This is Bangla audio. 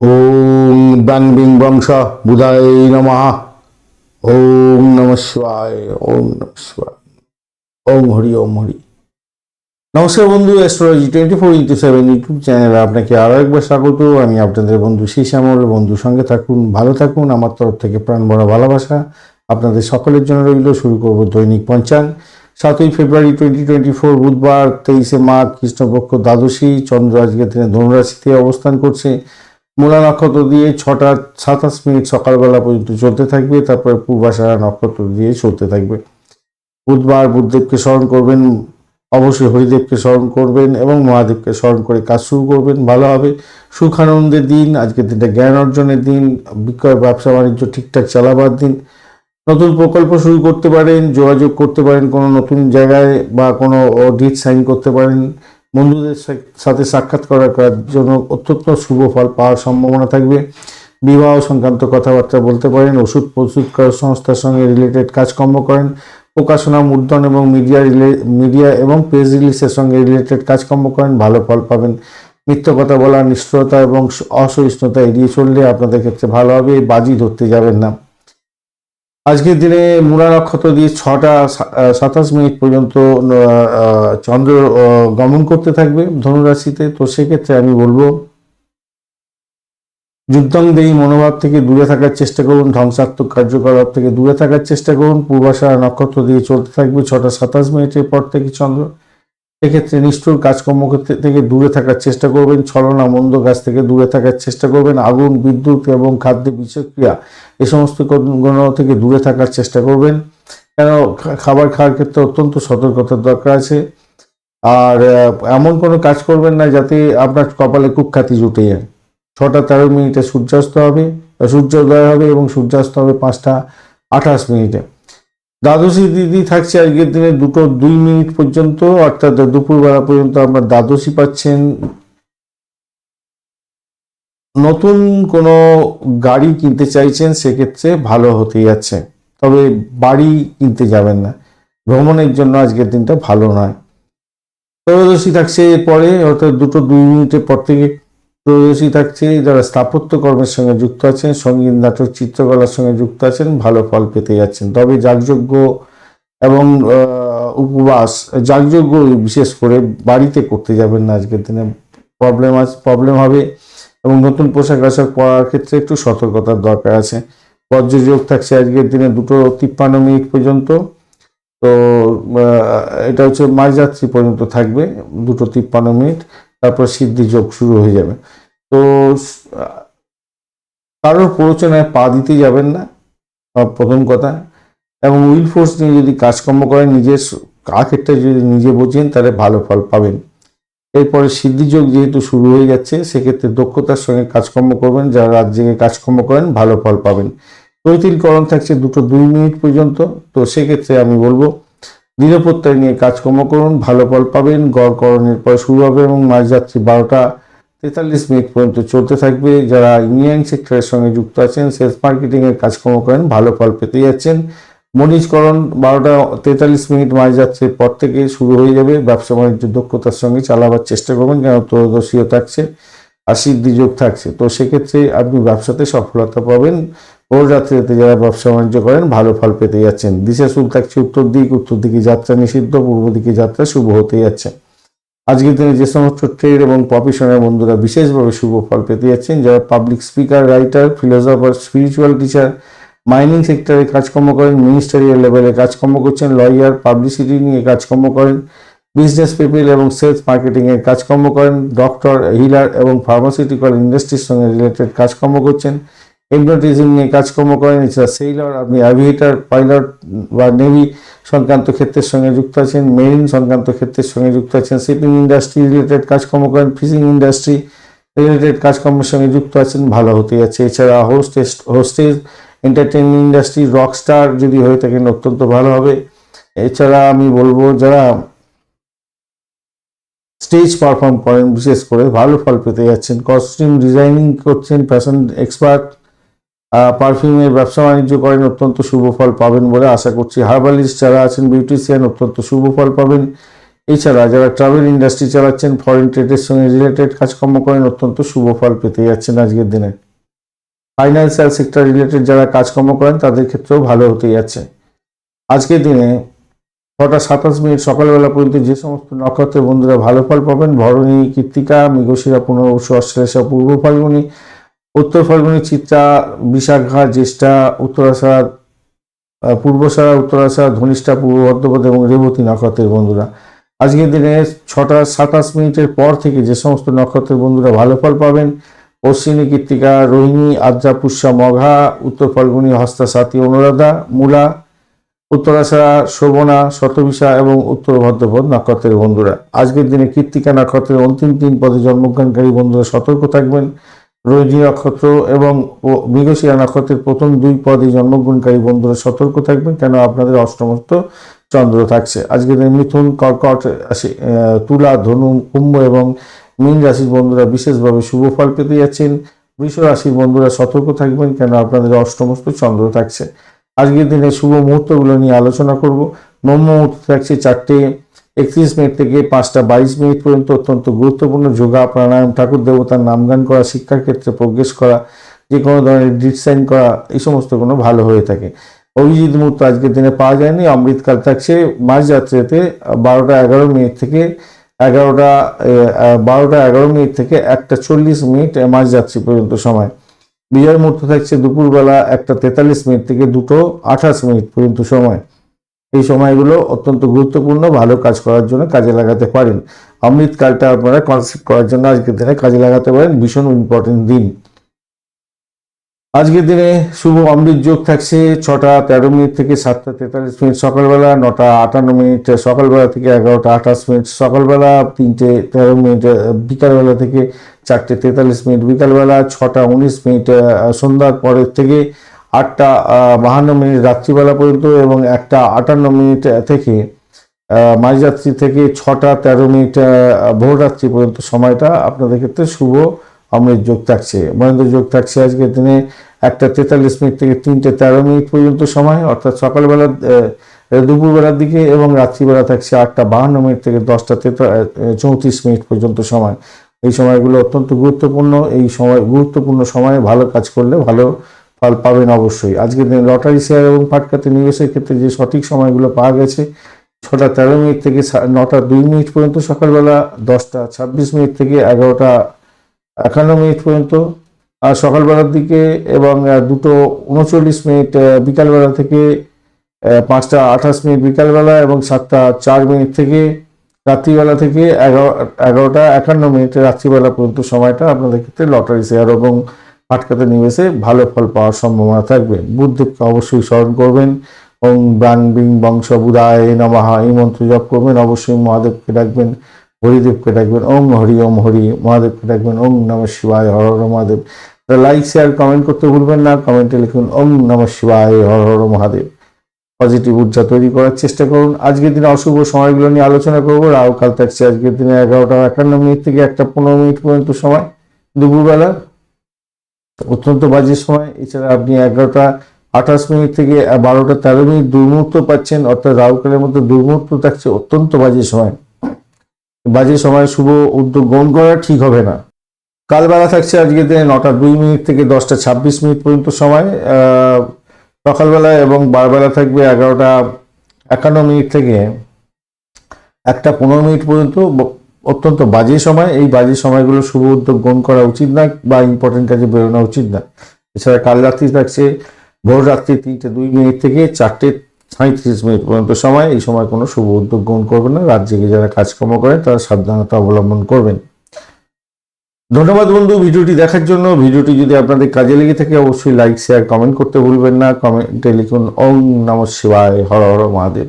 ওম ব্যাং বিং বংশ বুধায় নমঃ। ওম নম শিবায়, ওম নম শিবায়। ওম হরি ওম হরি। নমস্কার বন্ধু astrology twenty four into seven YouTube চ্যানেলে আপনাকে আরও একবার স্বাগত। আমি আপনাদের বন্ধু সেই শ্যামল বন্ধু সঙ্গে থাকুন, ভালো থাকুন। আমার তরফ থেকে প্রাণ বড় ভালোবাসা আপনাদের সকলের জন্য রইল। শুরু করব দৈনিক পঞ্চাঙ্গ। সাতই ফেব্রুয়ারি টোয়েন্টি টোয়েন্টি ফোর বুধবার, তেইশে মাঘ, কৃষ্ণপক্ষ দ্বাদশী। চন্দ্র আজকে দিনে ধনুরাশিতে অবস্থান করছে। মূলা নক্ষত্র দিয়ে ছটা সাতাশ মিনিট সকালবেলা পর্যন্ত চলতে থাকবে, তারপরে পূর্বাশারা নক্ষত্র দিয়ে চলতে থাকবে। বুধবার বুধদেবকে স্মরণ করবেন, অবশ্যই হরিদেবকে স্মরণ করবেন এবং মহাদেবকে স্মরণ করে কাজ শুরু করবেন। ভালো হবে। সুখ আনন্দের দিন, আজকের দিনটা জ্ঞান অর্জনের দিন, বিক্রয় ব্যবসা বাণিজ্য ঠিকঠাক চালাবার দিন। নতুন প্রকল্প শুরু করতে পারেন, যোগাযোগ করতে পারেন কোনো নতুন জায়গায় বা কোনো ডিট সাইন করতে পারেন। বন্ধুদের সাথে সাক্ষাৎ করার জন্য অত্যন্ত শুভ ফল পাওয়ার সম্ভাবনা থাকবে। বিবাহ সংক্রান্ত কথাবার্তা বলতে পারেন, ওষুধ প্রস্তুত করার সংস্থার সঙ্গে রিলেটেড কাজকর্ম করেন, প্রকাশনা, মুদ্রণ এবং মিডিয়া রিলে মিডিয়া এবং প্রেস রিলিজের সঙ্গে রিলেটেড কাজকর্ম করেন, ভালো ফল পাবেন। মিথ্য কথা বলা নিষ্ঠুরতা এবং অসহিষ্ণুতা এড়িয়ে চললে আপনাদের ক্ষেত্রে ভালো হবে বাজি ধরতে যাবেন না। আজকের দিনে মূলা নক্ষত্র দিয়ে ছটা সাতাশ মিনিট পর্যন্ত চন্দ্র গমন করতে থাকবে ধনুরাশিতে। তো সেক্ষেত্রে আমি বলব যুদ্ধংদেহী মনোভাব থেকে দূরে থাকার চেষ্টা করুন, ধ্বংসাত্মক কার্যকলাপ থেকে দূরে থাকার চেষ্টা করুন। পূর্বাশা নক্ষত্র দিয়ে চলতে থাকবে ছটা সাতাশ মিনিটের পর থেকে চন্দ্র। সেক্ষেত্রে নিষ্ঠুর কাজকর্ম থেকে দূরে থাকার চেষ্টা করবেন, ছলনা মন্দ কাজ থেকে দূরে থাকার চেষ্টা করবেন, আগুন, বিদ্যুৎ এবং খাদ্য বিষক্রিয়া এ সমস্ত গুণ থেকে দূরে থাকার চেষ্টা করবেন। কেন? খাবার খাওয়ার ক্ষেত্রে অত্যন্ত সতর্কতার দরকার আছে। আর এমন কোনো কাজ করবেন না যাতে আপনার কপালে কুখ্যাতি জুটে যায়। ছটা তেরো মিনিটে সূর্যাস্ত হবে, সূর্যোদয় হবে এবং সূর্যাস্ত হবে পাঁচটা আঠাশ মিনিটে। দ্বাদশী দিদি থাকছে আজকের দিনে দুটো দুই মিনিট পর্যন্ত, অর্থাৎ দুপুরবেলা পর্যন্ত আপনার দ্বাদশী পাচ্ছেন। নতুন কোনো গাড়ি কিনতে চাইছেন, সেক্ষেত্রে ভালো হতে যাচ্ছে। তবে বাড়ি কিনতে যাবেন না। ভ্রমণের জন্য আজকের দিনটা ভালো নয়। ত্রয়োদশী থাকছে এরপরে, অর্থাৎ দুটো দুই মিনিটের পর থেকে ত্রয়োদশী থাকছে যারা স্থাপত্য কর্মের সঙ্গে যুক্ত আছেন সংগীত নাটক চিত্রকলার সঙ্গে যুক্ত আছেন, ভালো ফল পেতে যাচ্ছেন। তবে যাগযজ্ঞ এবং উপবাস, যাগযজ্ঞ বিশেষ করে বাড়িতে করতে যাবেন না আজকের দিনে। প্রবলেম আছে প্রবলেম হবে এবং নতুন পোশাক আশাক পরার ক্ষেত্রে একটু সতর্কতার দরকার আছে। বজ্রযোগ থাকছে আজকের দিনে দুটো তিপ্পান্ন মিনিট পর্যন্ত। তো এটা হচ্ছে মাঝরাত্রি পর্যন্ত থাকবে দুটো তিপ্পান্ন মিনিট। তারপর সিদ্ধি যোগ শুরু হয়ে যাবে। তো, কারোর প্ররোচনায় পা দিতে যাবেন না প্রথম কথা। এবং উইল ফোর্স নিয়ে যদি কাজকর্ম করেন, নিজের কাকেরটা যদি নিজে বোঝেন, তাহলে ভালো ফল পাবেন। এরপরে সিদ্ধিযোগ যেহেতু শুরু হয়ে যাচ্ছে, সেক্ষেত্রে দক্ষতার সঙ্গে কাজকর্ম করবেন, যারা রাত জেগে কাজকর্ম করেন, ভালো ফল পাবেন। তৈতিলকরণ থাকছে দুটো দুই মিনিট পর্যন্ত, তো সেক্ষেত্রে আমি বলব দৃঢ়প্রত্যয় নিয়ে কাজকর্ম করুন, ভালো ফল পাবেন গড়করণের পর শুরু হবে এবং মাঝরাত্রি বারোটা তেতাল্লিশ মিনিট পর্যন্ত চলতে থাকবে। যারা ইঞ্জিনিয়ারিং সেক্টরের সঙ্গে যুক্ত আছেন, সেলস মার্কেটিং এর কাজকর্ম করেন, ভালো ফল পেতে যাচ্ছেন। মনিজকরণ বারোটা তেতাল্লিশ মিনিট মাঝরাত্রির পর থেকে শুরু হয়ে যাবে। ব্যবসা বাণিজ্য দক্ষতার সঙ্গে চালাবার চেষ্টা করবেন কেন ত্রয়োদশীও থাকছে আর সিদ্ধিযোগ থাকছে। তো সেক্ষেত্রে আপনি ব্যবসাতে সফলতা পাবেন। ভোর রাত্রিতে যারা ব্যবসা বাণিজ্য করেন, ভালো ফল পেতে যাচ্ছেন। দিশা শুভ থাকছে উত্তর দিক, উত্তর দিকে যাত্রা নিষিদ্ধ, পূর্ব দিকে যাত্রা শুভ হতে যাচ্ছে। আজকের দিনে যে সমস্ত ট্রেড এবং প্রফেশনের বন্ধুরা বিশেষভাবে শুভ ফল পেতে যাচ্ছেন, যারা public speaker, writer, philosopher, spiritual teacher, mining সেক্টরে কাজকর্ম করেন, মিনিস্টারিয়াল লেভেলে কাজকর্ম করছেন, লয়ার, পাবলিসিটি নিয়ে কাজকর্ম করেন, বিজনেস পিপল এবং সেলস মার্কেটিং এর কাজকর্ম করেন, ডক্টর, হিলার এবং ফার্মাসিউটিক্যাল ইন্ডাস্ট্রির সঙ্গে রিলেটেড কাজকর্ম করছেন। এমব্রয়ডারিজিং নিয়ে কাজকর্ম করেন, এছাড়া সেইলর আপনি অ্যাভিয়েটার পাইলট বা নেভি সংক্রান্ত ক্ষেত্রের সঙ্গে যুক্ত আছেন মেরিন সংক্রান্ত ক্ষেত্রের সঙ্গে যুক্ত আছেন শিপিং ইন্ডাস্ট্রি রিলেটেড কাজকর্ম করেন ফিশিং ইন্ডাস্ট্রি রিলেটেড কাজকর্মের সঙ্গে যুক্ত আছেন, ভালো হতে যাচ্ছে এছাড়া hostess hostage entertainment industry rockstar যদি হয়ে থাকেন, অত্যন্ত ভালো হবে। এছাড়া আমি বলব, যারা স্টেজ পারফর্ম করেন, বিশেষ করে ভালো ফল পেতে যাচ্ছেন কস্টিউম ডিজাইনিং করছেন ফ্যাশন এক্সপার্ট পারফিউমের ব্যবসা বাণিজ্য করেন, অত্যন্ত শুভ ফল পাবেন বলে আশা করছি। হার্বালিস্ট যারা আছেন, বিউটিশিয়ান, অত্যন্ত শুভ ফল পাবেন। এছাড়া যারা ট্রাভেল ইন্ডাস্ট্রি চালাচ্ছেন ফরেন ট্রেডের সঙ্গে রিলেটেড কাজকর্ম করেন, অত্যন্ত শুভ ফল পেতে যাচ্ছেন আজকের দিনে। ফাইন্যান্সিয়াল সেক্টর রিলেটেড যারা কাজকর্ম করেন, তাদের ক্ষেত্রেও ভালো হতে যাচ্ছে। আজকের দিনে ছটা সাতাশ মিনিট সকালবেলা পর্যন্ত যে সমস্ত নক্ষত্রের বন্ধুরা ভালো ফল পাবেন, ভরণী কৃত্তিকা মৃগশিরা পুনর্বসু, অশ্লেষা, পূর্ব ফাল্গুনী উত্তর ফাল্গুনী চিত্রা বিশাখা জ্যেষ্ঠা উত্তরাষাঢ় আহ, পূর্বসারা উত্তরাষাঢ় ধনিষ্ঠা পূর্ব বর্ধমান এবং রেবতী নক্ষত্রের বন্ধুরা। আজকের দিনে ছটা সাতাশ মিনিটের পর থেকে যে সমস্ত নক্ষত্রের বন্ধুরা ভালো ফল পাবেন অশ্বিনী কৃত্তিকা রোহিণী আদ্রা পুষ্যা মঘা উত্তর ফাল্গুনী হস্তা সাথী অনুরাধা মূলা উত্তরাষাঢ়া শোভনা শতবিশা এবং উত্তর ভদ্রপদ নক্ষত্রের বন্ধুরা। আজকের দিনে কৃত্তিকা নক্ষত্রের অন্তিম তিন পদে জন্মগ্রহণকারী বন্ধুরা সতর্ক থাকবেন। রোহিণী নক্ষত্র এবং মৃগশিরা নক্ষত্রের প্রথম দুই পদে জন্মগ্রহণকারী বন্ধুরা সতর্ক থাকবেন কেন আপনাদের অষ্টমস্ত চন্দ্র থাকছে। আজকের মিথুন, কর্কট তুলা, ধনু, কুম্ভ এবং মীন রাশির বন্ধুরা বিশেষভাবে শুভ ফল পেতে যাচ্ছেন। বৃষ রাশির বন্ধুরা সতর্ক থাকবেন কেন আপনাদের অষ্টমস্ত চন্দ্র থাকছে। আজকের দিনে শুভ মুহূর্তগুলো নিয়ে আলোচনা করব। ব্রহ্ম মুহূর্ত থাকছে চারটে একত্রিশ মিনিট থেকে পাঁচটা বাইশ মিনিট পর্যন্ত অত্যন্ত গুরুত্বপূর্ণ যোগা, প্রাণায়াম, ঠাকুর দেবতার নামগান করা, শিক্ষার ক্ষেত্রে প্রবেশ করা যে কোনো ধরনের ডিসাইন করা, এই সমস্ত কোনো ভালো হয়ে থাকে। অভিজিৎ মুহূর্ত আজকের দিনে পাওয়া যায়নি। অমৃতকাল থাকছে মাঝ যাত্রাতে বারোটা এগারো মিনিট থেকে এগারোটা বারোটা এগারো মিনিট থেকে একটা চল্লিশ মিনিট মাঝ যাত্রী পর্যন্ত সময়। বিজয় মুহূর্ত থাকছে দুপুরবেলা একটা তেতাল্লিশ মিনিট থেকে দুটো আঠাশ মিনিট পর্যন্ত সময়। এই সময়গুলো অত্যন্ত গুরুত্বপূর্ণ, ভালো কাজ করার জন্য কাজে লাগাতে পারেন। অমৃতকালটা আপনারা কনসেপ্ট করার জন্য আজকের দিনে কাজে লাগাতে পারেন, ভীষণ ইম্পর্টেন্ট দিন। আজকের দিনে শুভ অমৃত যোগ থাকছে ছটা তেরো মিনিট থেকে সাতটা তেতাল্লিশ মিনিট সকালবেলা, নটা আটান্ন মিনিট সকালবেলা থেকে এগারোটা আঠাশ মিনিট সকালবেলা, তিনটে তেরো মিনিট বিকালবেলা থেকে চারটে তেতাল্লিশ মিনিট, বিকালবেলা ছটা উনিশ মিনিট সন্ধ্যার পরের থেকে আটটা বাহান্ন মিনিট রাত্রিবেলা পর্যন্ত এবং একটা আটান্ন মিনিট থেকে মাঝরাত্রি থেকে ছটা তেরো মিনিট আহ, ভোররাত্রি পর্যন্ত সময়টা আপনাদের ক্ষেত্রে শুভ অমৃত যোগ থাকছে। মহেন্দ্র যোগ থাকছে আজকের দিনে একটা তেতাল্লিশ মিনিট থেকে তিনটে তেরো মিনিট পর্যন্ত সময় অর্থাৎ সকালবেলা দুপুরবেলার দিকে এবং রাত্রিবেলা থাকছে আটটা বাহান্ন মিনিট থেকে দশটা তেতা চৌত্রিশ মিনিট পর্যন্ত সময়। এই সময়গুলো অত্যন্ত গুরুত্বপূর্ণ। এই সময় গুরুত্বপূর্ণ সময়ে ভালো কাজ করলে ভালো ফল পাবেন অবশ্যই। আজকের দিনে লটারি শেয়ার এবং পাটকাতে নিবেশের ক্ষেত্রে যে সঠিক সময়গুলো পাওয়া গেছে, ছটা তেরো মিনিট থেকে নটা দুই মিনিট পর্যন্ত, সকালবেলা দশটা ছাব্বিশ মিনিট থেকে এগারোটা একান্ন মিনিট পর্যন্ত, আর সকালবেলার দিকে এবং দুটো উনচল্লিশ মিনিট বিকালবেলা থেকে পাঁচটা আঠাশ মিনিট বিকালবেলা এবং সাতটা চার মিনিট থেকে রাত্রিবেলা থেকে এগারো এগারোটা একান্ন মিনিট রাত্রিবেলা পর্যন্ত সময়টা আপনাদের ক্ষেত্রে লটারি শেয়ার এবং ফাটকাতে নিবেশে ভালো ফল পাওয়ার সম্ভাবনা থাকবে। বুদ্ধদেবকে অবশ্যই স্মরণ করবেন। ওং ব্রাং বিং বংশ বুধায় নমাহা এই মন্ত্র জপ করবেন। অবশ্যই মহাদেবকে ডাকবেন, হরিদেবকে ডাকবেন। ওং হরি, ওম হরি, মহাদেবকে ডাকবেন। ওং নম শিবায় Har Har Mahadev. Like share comment করতে ভুলবেন না। কমেন্টে লিখুন, ওং নম শিবায় হর হর মহাদেব। পজিটিভ ঊর্জা তৈরি করার চেষ্টা করুন। আজকের দিনে অশুভ সময়গুলো নিয়ে আলোচনা করব। রাহু, কাল থাকছে আজকের দিনে এগারোটা একান্ন মিনিট থেকে একটা পনেরো মিনিট পর্যন্ত সময়। দুপুরবেলা অত্যন্ত বাজে সময়। এছাড়া আপনি এগারোটা আঠাশ মিনিট থেকে বারোটা তেরো মিনিট দুর্মুহূর্ত পাচ্ছেন, অর্থাৎ রাহুকালের মধ্যে দুর্মুহূর্ত থাকছে অত্যন্ত বাজে সময়। বাজে সময় শুভ উদ্যোগ গ্রহণ করা ঠিক হবে না। কালবেলা থাকছে আজকে দিনে নটা দুই মিনিট থেকে দশটা ছাব্বিশ মিনিট পর্যন্ত সময়। সকালবেলা এবং বারবেলা থাকবে এগারোটা একান্ন মিনিট থেকে একটা পনেরো মিনিট পর্যন্ত। অত্যন্ত বাজে সময়। এই বাজে সময়গুলো শুভ উদ্যোগ গ্রহণ করা উচিত না বা ইম্পর্টেন্ট কাজে বেরোনো উচিত না এছাড়া কাল রাত্রি থাকছে, ভোর রাত্রি তিনটে দুই মিনিট থেকে চারটে সাঁত্রিশ মিনিট পর্যন্ত সময়। এই সময় কোনো শুভ উদ্যোগ গ্রহণ করবেন না। রাত জেগে যারা কাজকর্ম করেন, তারা সাবধানতা অবলম্বন করবেন। ধন্যবাদ বন্ধু ভিডিওটি দেখার জন্য। ভিডিওটি যদি আপনাদের কাজে লেগে থাকে, অবশ্যই লাইক শেয়ার কমেন্ট করতে ভুলবেন না। কমেন্টে লিখুন ওং নম শিবায়, হর হর মহাদেব।